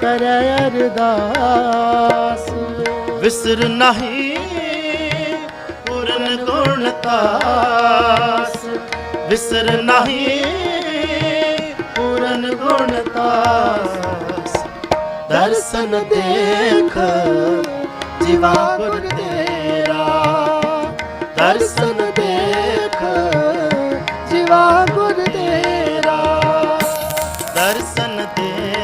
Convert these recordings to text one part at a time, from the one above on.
ਕਰੈ ਅਰਦਾਸ। ਵਿਸਰ ਨਹੀਂ, ਪੂਰਨ ਗੁਣ ਤਾਸ। ਵਿਸਰ ਨਹੀਂ, ਪੂਰਨ ਗੁਣ ਤਾਸ। ਦਰਸ਼ਨ ਦੇਖ ਜਿਵਾ ਗੁਰ ਤੇਰਾ। ਦਰਸ਼ਨ ਦੇਖ ਜਿਵਾ ਗੁਰ ਤੇਰਾ। ਦਰਸ਼ਨ ਦੇਖ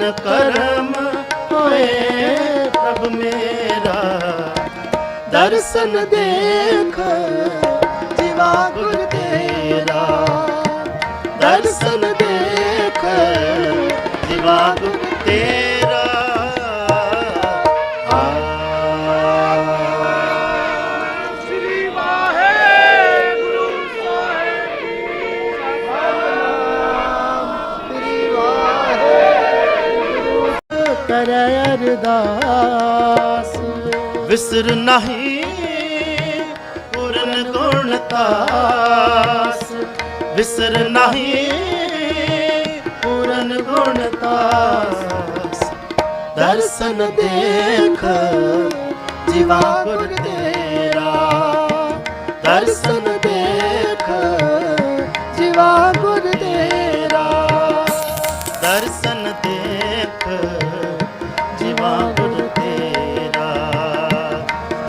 ਪੂਰਨ ਕਰਮ ਹੋਏ ਪ੍ਰਭ ਮੇਰਾ। ਦਰਸ਼ਨ ਦੇਖ ਜਿਵਾ ਗੁਰ ਤੇਰਾ। ਦਰਸ਼ਨ ਦੇਖ ਜਿਵਾ ਗੁਰ ਤੇਰਾ। ਕਰੈ ਅਰਦਾਸ। ਵਿਸਰ ਨਹੀਂ ਪੂਰਨ ਗੁਣ ਤਾਸ। ਵਿਸਰ ਨਹੀਂ ਪੂਰਨ ਗੁਣ ਤਾਸ। ਦਰਸ਼ਨ ਦੇਖ ਜਿਵਾ ਗੁਰ ਤੇਰਾ। ਦਰਸ਼ਨ ਦੇਖ ਜਿਵਾ ਗੁਰ ਤੇਰਾ। ਦਰਸ਼ਨ ਦੇਖ